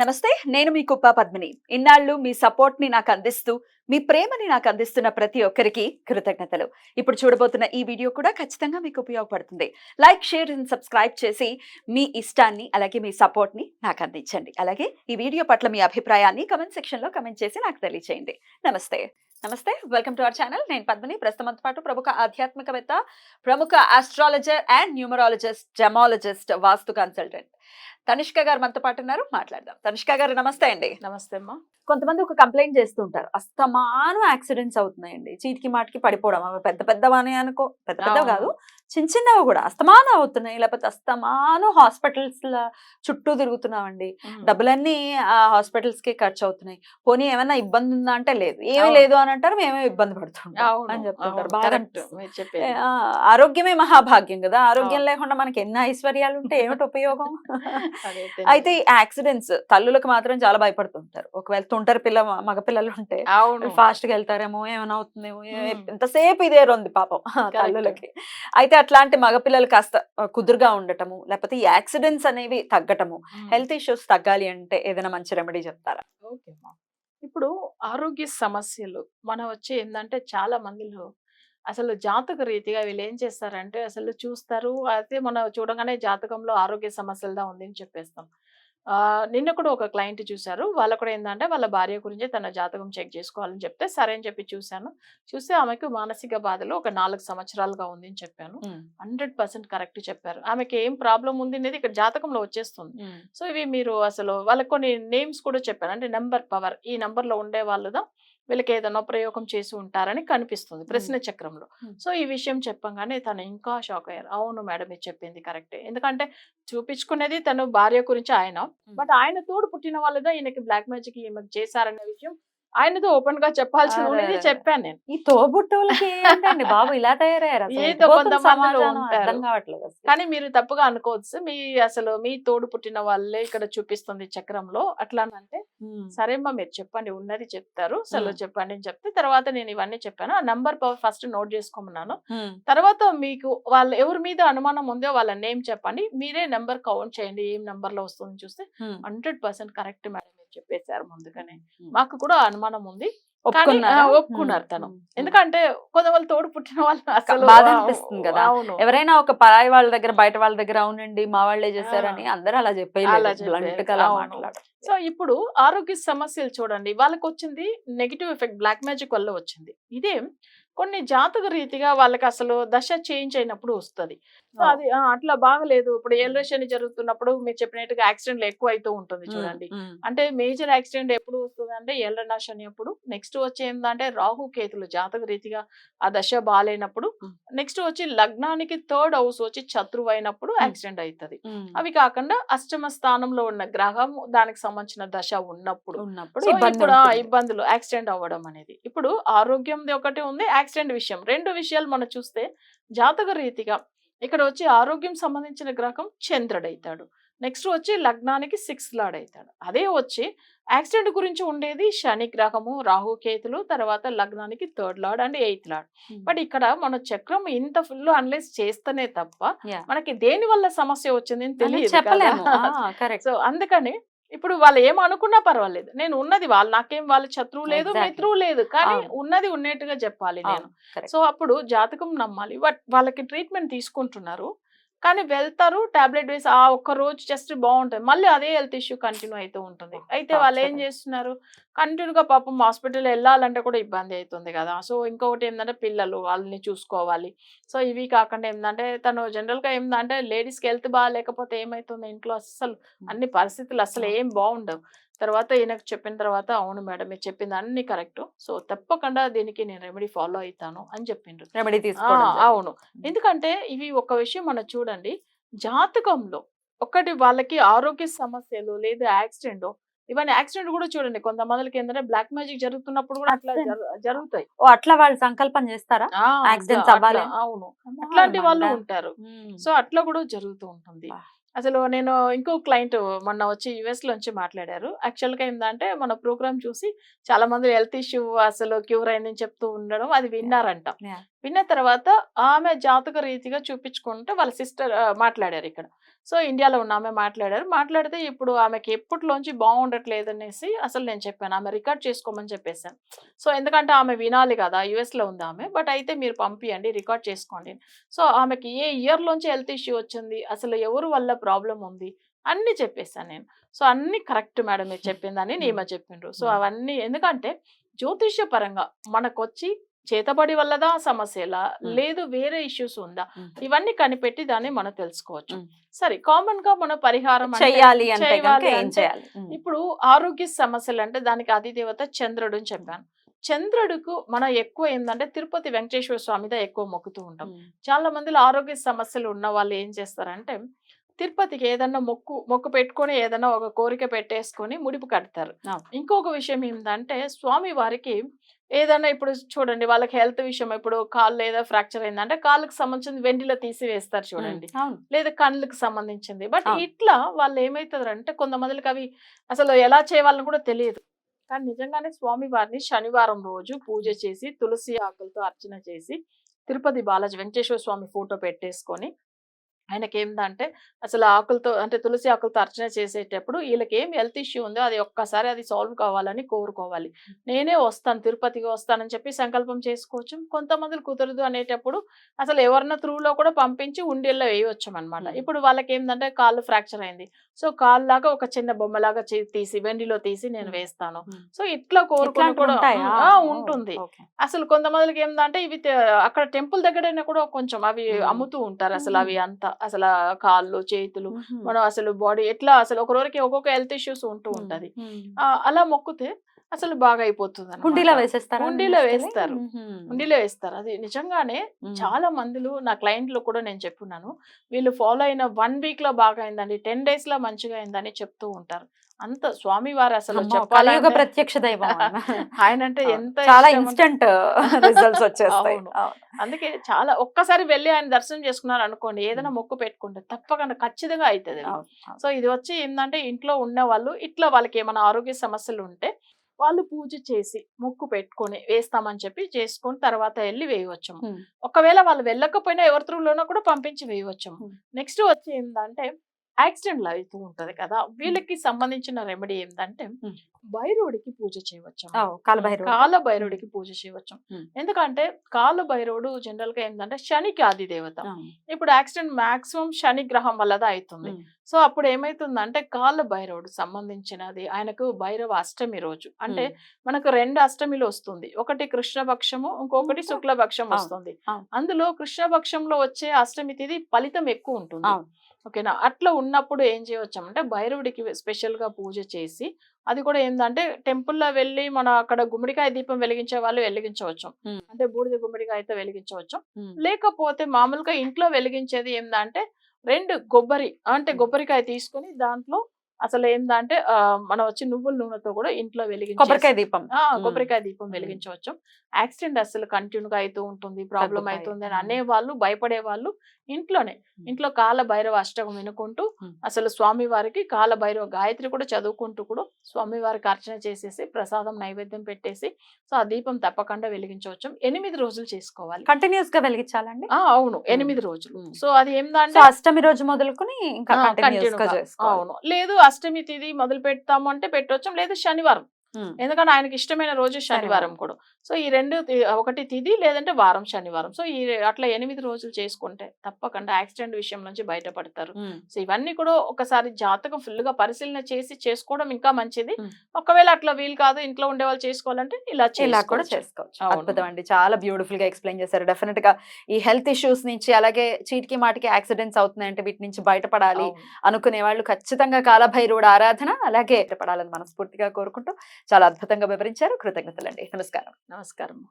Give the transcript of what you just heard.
నమస్తే నేను మీ కుప్ప పద్మిని. ఇన్నాళ్ళు మీ సపోర్ట్ని నాకు అందిస్తూ మీ ప్రేమని నాకు అందిస్తున్న ప్రతి ఒక్కరికి కృతజ్ఞతలు. ఇప్పుడు చూడబోతున్న ఈ వీడియో కూడా ఖచ్చితంగా మీకు ఉపయోగపడుతుంది. లైక్ షేర్ అండ్ సబ్స్క్రైబ్ చేసి మీ ఇష్టాన్ని అలాగే మీ సపోర్ట్ని నాకు అందించండి అలాగే ఈ వీడియో పట్ల మీ అభిప్రాయాన్ని కమెంట్ సెక్షన్లో కమెంట్ చేసి నాకు తెలియచేయండి. నమస్తే. నమస్తే వెల్కమ్ టు అవర్ ఛానల్. నేను పద్మిని. ప్రస్తుతంతో పాటు ప్రముఖ ఆధ్యాత్మికవేత్త ప్రముఖ astrologer and numerologist gemologist vastu consultant Tanishka garu మనతో పాటు ఉన్నారు. మాట్లాడదాం. తనిష్క గారు నమస్తే అండి. నమస్తే అమ్మా. కొంతమంది ఒక కంప్లైంట్ చేస్తుంటారు. అస్తమాను యాక్సిడెంట్స్ అవుతున్నాయండి. చీటికి మాటికి పడిపోవడం. అవి పెద్ద పెద్దవని అనుకో పెద్ద పెద్దవి. కాదు. చిన్న చిన్నవి కూడా. అస్తమానం అవుతున్నాయి. లేకపోతే అస్తమాను హాస్పిటల్స్ చుట్టూ తిరుగుతున్నామండి. డబ్బులన్నీ ఆ హాస్పిటల్స్కి ఖర్చు అవుతున్నాయి పోనీ ఏమైనా ఇబ్బంది ఉందా అంటే లేదు. ఏమీ. లేదు అని అంటారు. మేమే ఇబ్బంది పడుతుంటాం అని చెప్తుంటారు. బాగా ఆరోగ్యమే మహాభాగ్యం కదా. ఆరోగ్యం. లేకుండా మనకి ఎన్ని ఐశ్వర్యాలు ఉంటే ఏమిటి ఉపయోగం? అయితే ఈ యాక్సిడెంట్స్ తల్లులకు మాత్రం చాలా భయపడుతుంటారు ఒకవేళ తుంటరి పిల్ల మగపిల్లలు ఉంటే ఫాస్ట్గా వెళ్తారేమో ఏమైనా అవుతుందేమో. ఎంతసేపు ఇదే రొంది పాపం తల్లులకి అయితే అట్లాంటి మగపిల్లలు కాస్త కుదురుగా ఉండటము లేకపోతే ఈ యాక్సిడెంట్స్ అనేవి తగ్గటము. హెల్త్ ఇష్యూస్ తగ్గాలి అంటే ఏదైనా మంచి రెమెడీ చెప్తారా. ఇప్పుడు ఆరోగ్య సమస్యలు మనం వచ్చి ఏంటంటే చాలా మందిలో అసలు జాతక రీతిగా వీళ్ళు ఏం చేస్తారంటే అసలు చూస్తారు. అయితే మనం చూడగానే జాతకంలో ఆరోగ్య సమస్యలుదా ఉంది అని చెప్పేస్తాం. నిన్న కూడా ఒక క్లయింట్ చూశారు. వాళ్ళు కూడా ఏంటంటే వాళ్ళ భార్య గురించి తన జాతకం చెక్ చేసుకోవాలని చెప్తే సరే అని చెప్పి చూశాను. చూస్తే ఆమెకు మానసిక బాధలు ఒక నాలుగు సంవత్సరాలుగా ఉంది అని చెప్పాను. హండ్రెడ్ పర్సెంట్ కరెక్ట్ చెప్పారు. ఆమెకి ఏం ప్రాబ్లం ఉంది అనేది ఇక్కడ జాతకంలో వచ్చేస్తుంది. సో ఇవి మీరు అసలు వాళ్ళకి కొన్ని నేమ్స్ కూడా చెప్పాను అంటే నెంబర్ పవర్ ఈ నెంబర్లో ఉండే వాళ్ళదా? వీళ్ళకి ఏదైనా ప్రయోగం చేసి ఉంటారని కనిపిస్తుంది ప్రశ్న చక్రంలో. సో ఈ విషయం చెప్పంగానే తను ఇంకా షాక్ అయ్యారు. అవును మేడం మీరు చెప్పింది కరెక్టే. ఎందుకంటే చూపించుకునేది తను భార్య గురించి ఆయన. బట్ ఆయన తోడు పుట్టిన వాళ్ళదా ఈయనకి బ్లాక్ మ్యాజిక్ ఈమెకు చేశారనే విషయం ఆయనతో ఓపెన్గా చెప్పాల్సి ఉండేది. చెప్పాను నేను. ఈ తోబుట్టువులకి ఏంటండి బాబు? ఇలా తయారయ్యారు ఏదో ఉంటారు. కానీ మీరు తప్పుగా అనుకోవచ్చు మీ అసలు మీ తోడు పుట్టిన వాళ్ళే ఇక్కడ చూపిస్తుంది చక్రంలో. అట్లా అంటే. సరే అమ్మా మీరు చెప్పండి. ఉన్నది చెప్తారు. మ్మ్. చెప్పండి అని చెప్తే తర్వాత నేను ఇవన్నీ చెప్పాను. ఆ నంబర్ ఫస్ట్ నోట్ చేసుకోమన్నాను. తర్వాత మీకు వాళ్ళ ఎవరి మీద అనుమానం ఉందో వాళ్ళ నేమ్ చెప్పండి. మీరే నెంబర్ కౌంట్ చేయండి. ఏం నెంబర్లో వస్తుంది చూస్తే. హండ్రెడ్ పర్సెంట్ కరెక్ట్ మేడం చెప్పేశారు ముందుగానే. మాకు కూడా అనుమానం ఉంది. ఒప్పుకున్నారా? తను. ఎందుకంటే కొంతమంది తోడు పుట్టిన వాళ్ళు అసలు బాధ అనిపిస్తుంది కదా. ఎవరైనా ఒక పరాయి వాళ్ళ దగ్గర బయట వాళ్ళ దగ్గర అవునండి మా వాళ్ళే చేశారని అందరూ అలా చెప్పేయాలి సో ఇప్పుడు ఆరోగ్య సమస్యలు చూడండి. వాళ్ళకి వచ్చింది నెగిటివ్ ఎఫెక్ట్ బ్లాక్ మ్యాజిక్ వల్ల వచ్చింది. ఇదే కొన్ని జాతక రీతిగా వాళ్ళకి అసలు దశ చేంజ్ అయినప్పుడు వస్తుంది. సో అది అట్లా బాగలేదు. ఇప్పుడు శని జరుగుతున్నప్పుడు మీరు చెప్పినట్టుగా యాక్సిడెంట్లు ఎక్కువ అవుతూ ఉంటుంది చూడండి. అంటే మేజర్ యాక్సిడెంట్ ఎప్పుడు వస్తుంది అంటే ఏళ్ళ శని అప్పుడు. నెక్స్ట్ వచ్చి ఏంటంటే రాహు కేతులు జాతక రీతిగా ఆ దశ బాగాలేనప్పుడు. నెక్స్ట్ వచ్చి లగ్నానికి థర్డ్ హౌస్ వచ్చి శత్రువు అయినప్పుడు యాక్సిడెంట్ అవుతుంది అవి కాకుండా అష్టమ స్థానంలో ఉన్న గ్రహం దానికి సంబంధించిన దశ ఉన్నప్పుడు. ఉన్నప్పుడు. ఇబ్బందులు యాక్సిడెంట్ అవ్వడం అనేది. ఇప్పుడు ఆరోగ్యంది ఒకటి ఉంది యాక్సిడెంట్ విషయం రెండు విషయాలు మనం చూస్తే జాతక రీతిగా ఇక్కడ వచ్చి ఆరోగ్యం సంబంధించిన గ్రహం చంద్రుడు అవుతాడు నెక్స్ట్ వచ్చి లగ్నానికి సిక్స్త్ లాడ్ అవుతాడు అదే వచ్చి యాక్సిడెంట్ గురించి ఉండేది శని గ్రహము రాహు కేతులు తర్వాత లగ్నానికి third lord and eighth lord. But ఇక్కడ మన చక్రం ఇంత ఫుల్ అనలైజ్ చేస్తేనే తప్ప. మనకి దేని వల్ల సమస్య వచ్చింది తెలియదు చెప్పలేము కదా. కరెక్ట్ సో అందుకని ఇప్పుడు వాళ్ళు ఏం అనుకున్నా పర్వాలేదు నేను ఉన్నది వాళ్ళు నాకేం వాళ్ళ శత్రువు లేదు. మిత్రువు లేదు కానీ. ఉన్నది ఉన్నట్టుగా చెప్పాలి నేను. సో అప్పుడు జాతకం నమ్మాలి బట్ వాళ్ళకి ట్రీట్మెంట్ తీసుకుంటున్నారు కానీ వెళ్తారు టాబ్లెట్ వేసి ఆ ఒక్క రోజు జస్ట్ బాగుంటుంది. మళ్ళీ అదే హెల్త్ ఇష్యూ కంటిన్యూ అవుతూ ఉంటుంది. అయితే వాళ్ళు ఏం. చేస్తున్నారు? కంటిన్యూగా పాపం హాస్పిటల్ వెళ్ళాలంటే కూడా ఇబ్బంది అవుతుంది కదా! సో ఇంకొకటి ఏంటంటే పిల్లలు వాళ్ళని చూసుకోవాలి. సో ఇవి కాకుండా ఏంటంటే తను జనరల్గా ఏంటంటే లేడీస్కి హెల్త్ బాగాలేకపోతే ఏమవుతుంది ఇంట్లో అస్సలు అన్ని పరిస్థితులు అసలు ఏం బాగుండవు. తర్వాత ఈయనకు చెప్పిన తర్వాత అవును మేడం మీరు చెప్పింది అన్ని కరెక్ట్. సో తప్పకుండా దీనికి నేను రెమెడీ ఫాలో అవుతాను అని చెప్పిండ్రు. రెమెడీ తీసుకోవడం. అవును. ఎందుకంటే ఇవి ఒక విషయం మనం చూడండి. జాతకంలో ఒకటి వాళ్ళకి ఆరోగ్య సమస్యలు లేదా యాక్సిడెంట్ ఇవన్నీ యాక్సిడెంట్ కూడా చూడండి. కొంతమందికి ఏంటంటే బ్లాక్ మ్యాజిక్ జరుగుతున్నప్పుడు కూడా అట్లా జరుగుతాయి. ఓ అట్లా వాళ్ళు సంకల్పం చేస్తారా? అవును. అట్లాంటి వాళ్ళు. ఉంటారు. సో అట్లా కూడా జరుగుతూ ఉంటుంది. అసలు నేను ఇంకో క్లయింట్ మొన్న వచ్చి యుఎస్ లోంచి మాట్లాడారు. యాక్చువల్గా ఏంటంటే మన ప్రోగ్రామ్ చూసి చాలా మంది హెల్త్ ఇష్యూ అసలు క్యూర్ అయిందని చెప్తూ ఉండడం అది విన్నారంట. విన్న తర్వాత ఆమె జాతక రీతిగా చూపించుకుంటే వాళ్ళ సిస్టర్ మాట్లాడారు ఇక్కడ. సో ఇండియాలో ఉన్న ఆమె మాట్లాడారు. మాట్లాడితే ఇప్పుడు ఆమెకి ఎప్పటిలోంచి బాగుండట్లేదు అనేసి అసలు నేను చెప్పాను. ఆమె రికార్డ్ చేసుకోమని చెప్పేసాను సో ఎందుకంటే ఆమె వినాలి కదా యుఎస్లో ఉంది ఆమె. బట్ అయితే మీరు పంపియండి రికార్డ్ చేసుకోండి. సో ఆమెకి ఏ ఇయర్ లోంచి హెల్త్ ఇష్యూ వచ్చింది అసలు ఎవరు వల్ల ప్రాబ్లం ఉంది అన్ని చెప్పేసాను నేను. సో అన్ని కరెక్ట్ మేడం మీరు చెప్పిందని నీమ చెప్పిండ్రు. సో. అవన్నీ ఎందుకంటే జ్యోతిష్య పరంగా మనకు వచ్చి చేతబడి వల్లదా సమస్యలా. లేదు వేరే ఇష్యూస్ ఉందా. ఇవన్నీ కనిపెట్టి దాన్ని మనం తెలుసుకోవచ్చు. సరే కామన్గా మన పరిహారం చేయాలి అంటే. ఇప్పుడు ఆరోగ్య సమస్యలు అంటే దానికి అధిదేవత చంద్రుడు అని చెప్పాను చంద్రుడికు మనం ఎక్కువ ఏంటంటే తిరుపతి వెంకటేశ్వర స్వామిదా ఎక్కువ మొక్కుతూ ఉంటాం. చాలా మందిలో ఆరోగ్య సమస్యలు ఉన్న వాళ్ళు ఏం చేస్తారంటే తిరుపతికి ఏదన్నా మొక్కు మొక్కు పెట్టుకొని ఏదైనా ఒక కోరిక పెట్టేసుకొని ముడిపు కడతారు. ఇంకొక విషయం ఏంటంటే స్వామి వారికి ఏదైనా ఇప్పుడు చూడండి వాళ్ళకి హెల్త్ విషయం ఇప్పుడు కాళ్ళు ఏదో ఫ్రాక్చర్ అయిందంటే కాళ్ళకి సంబంధించిన వెండిలో తీసి వేస్తారు చూడండి. లేదా కళ్ళకి సంబంధించింది. బట్. ఇట్లా వాళ్ళు ఏమవుతారంటే కొంతమందికి అవి అసలు ఎలా చేయాలని కూడా తెలియదు. కానీ నిజంగానే స్వామి వారిని శనివారం రోజు పూజ చేసి తులసి ఆకులతో అర్చన చేసి తిరుపతి బాలాజీ వెంకటేశ్వర స్వామి ఫోటో పెట్టేసుకొని ఆయనకి ఏంటంటే అసలు ఆకులతో అంటే తులసి ఆకులతో అర్చన చేసేటప్పుడు వీళ్ళకి ఏం హెల్త్ ఇష్యూ ఉందో అది ఒక్కసారి అది సాల్వ్ కావాలని కోరుకోవాలి నేనే వస్తాను తిరుపతికి వస్తానని చెప్పి సంకల్పం చేసుకోవచ్చు కొంతమంది కుదరదు అనేటప్పుడు అసలు ఎవరిన త్రూలో కూడా పంపించి ఉండేల్లో వేయవచ్చు అనమాట. ఇప్పుడు వాళ్ళకి ఏంటంటే కాళ్ళు ఫ్రాక్చర్ అయింది సో కాళ్ళు లాగా ఒక చిన్న బొమ్మలాగా తీసి వెండిలో తీసి నేను. వేస్తాను. సో ఇట్లా కోరుకుని కూడా ఉంటుంది. అసలు కొంతమందికి ఏంటంటే ఇవి అక్కడ టెంపుల్ దగ్గరైనా కూడా కొంచెం అవి. అమ్ముతూ ఉంటారు అసలు. అవి అంతా అసలు కాళ్ళు చేతులు. మనం అసలు బాడీ ఎట్లా అసలు ఒకరికి ఒక్కొక్క హెల్త్ ఇష్యూస్ ఉంటూ ఉంటది. అలా మొక్కితే అసలు బాగా అయిపోతుంది. హుండీలో వేసేస్తారా హుండీలో? వేస్తారు. హుండీలో వేస్తారు అది నిజంగానే. చాలా మందులు నా క్లయింట్లు కూడా నేను చెప్పున్నాను వీళ్ళు ఫాలో అయిన వన్ వీక్లో బాగా అయిందండి టెన్ డేస్లో మంచిగా అయిందని చెప్తూ ఉంటారు అంత స్వామి వారు అసలు చెప్పాలంటే ప్రత్యక్ష దైవం ఆయన. అంటే. ఎంత చాలా ఇన్స్టెంట్ రిజల్ట్స్ వచ్చేస్తాయి. అందుకే చాలా ఒక్కసారి వెళ్ళి ఆయన దర్శనం చేసుకున్నారు అనుకోండి ఏదైనా మొక్కు పెట్టుకుంటే తప్పకుండా ఖచ్చితంగా అవుతుంది. సో ఇది వచ్చి ఏంటంటే ఇంట్లో ఉన్న వాళ్ళు ఇట్లా వాళ్ళకి ఏమైనా ఆరోగ్య సమస్యలు ఉంటే వాళ్ళు పూజ చేసి మొక్కు పెట్టుకొని వేస్తామని చెప్పి చేసుకొని తర్వాత వెళ్ళి వేయవచ్చు. ఒకవేళ వాళ్ళు వెళ్ళకపోయినా ఎవరి త్రూలోనో కూడా పంపించి వేయవచ్చు. నెక్స్ట్ వచ్చి ఏంటంటే యాక్సిడెంట్ అవుతూ ఉంటది కదా వీళ్ళకి సంబంధించిన రెమెడీ ఏంటంటే. భైరవుడికి పూజ చేయవచ్చు కాలభైరవుడు. కాల భైరవుడికి పూజ చేయవచ్చు. ఎందుకంటే కాల భైరవుడు జనరల్గా ఏంటంటే శనికి ఆది దేవత. ఇప్పుడు యాక్సిడెంట్ మాక్సిమం శని గ్రహం వల్లదా అవుతుంది. సో అప్పుడు ఏమైతుందంటే కాళ్ళ భైరవుడు సంబంధించినది ఆయనకు భైరవ అష్టమి రోజు అంటే. మనకు రెండు అష్టమిలు వస్తుంది ఒకటి కృష్ణపక్షము ఇంకొకటి ఇంకా? శుక్లపక్షం వస్తుంది. అందులో కృష్ణపక్షంలో వచ్చే అష్టమి తిథి ఫలితం ఎక్కువ ఉంటుంది. ఓకేనా అట్లా ఉన్నప్పుడు ఏం చేయవచ్చు అంటే భైరవుడికి స్పెషల్గా పూజ చేసి అది కూడా ఏంటంటే టెంపుల్లో వెళ్ళి మన అక్కడ గుమ్మడికాయ దీపం వెలిగించే వాళ్ళు వెలిగించవచ్చు. అంటే బూడిద గుమ్మడికాయతో వెలిగించవచ్చు ఉమ్. లేకపోతే మామూలుగా ఇంట్లో వెలిగించేది ఏందంటే రెండు కొబ్బరి అంటే. కొబ్బరికాయ తీసుకొని దాంట్లో అసలు ఏందంటే ఆ, మనం వచ్చి నువ్వుల నూనెతో కూడా ఇంట్లో వెలిగించే కొబ్బరికాయ దీపం. కొబ్బరికాయ దీపం. వెలిగించవచ్చు. యాక్సిడెంట్ అసలు కంటిన్యూగా అవుతూ ఉంటుంది ప్రాబ్లం. అవుతుంది అని. అనేవాళ్ళు భయపడే వాళ్ళు ఇంట్లోనే ఇంట్లో కాల భైరవ అష్టకం వినుకుంటూ. అసలు స్వామి వారికి కాల భైరవ గాయత్రి కూడా చదువుకుంటూ కూడా స్వామి వారికి అర్చన చేసేసి ప్రసాదం నైవేద్యం పెట్టేసి సో ఆ దీపం తప్పకుండా వెలిగించవచ్చు. ఎనిమిది రోజులు చేసుకోవాలి. కంటిన్యూస్గా వెలిగించాలండి? ఆ అవును. ఎనిమిది రోజులు. సో అది సో ఏంటంటే అష్టమి రోజు మొదలుకొని ఇంకా అవును. లేదు అష్టమి తిథి మొదలు పెడతాము అంటే పెట్టవచ్చు లేదు శనివారం. ఎందుకంటే ఆయనకి ఇష్టమైన రోజు శనివారం. కూడా సో ఈ రెండు ఒకటి తిథి లేదంటే వారం శనివారం సో ఈ అట్లా ఎనిమిది రోజులు చేసుకుంటే తప్పకుండా యాక్సిడెంట్ విషయం నుంచి బయటపడతారు. సో ఇవన్నీ కూడా ఒకసారి జాతకం ఫుల్గా పరిశీలన చేసి చేసుకోవడం ఇంకా మంచిది. ఒకవేళ అట్లా వీలు కాదు ఇంట్లో ఉండే వాళ్ళు చేసుకోవాలంటే ఇలా ఇలా కూడా చేసుకోవచ్చు. అద్భుతం అండి చాలా బ్యూటిఫుల్గా ఎక్స్ప్లెయిన్ చేశారు డెఫినెట్గా ఈ హెల్త్ ఇష్యూస్ నుంచి అలాగే చీటికి మాటికి యాక్సిడెంట్స్ అవుతున్నాయంటే వీటి నుంచి బయటపడాలి. అనుకునే వాళ్ళు ఖచ్చితంగా కాలభైరవుడు ఆరాధన అలాగే బయటపడాలని మనస్ఫూర్తిగా కోరుకుంటూ చాలా అద్భుతంగా వివరించారు. కృతజ్ఞతలండి. నమస్కారం. నమస్కారం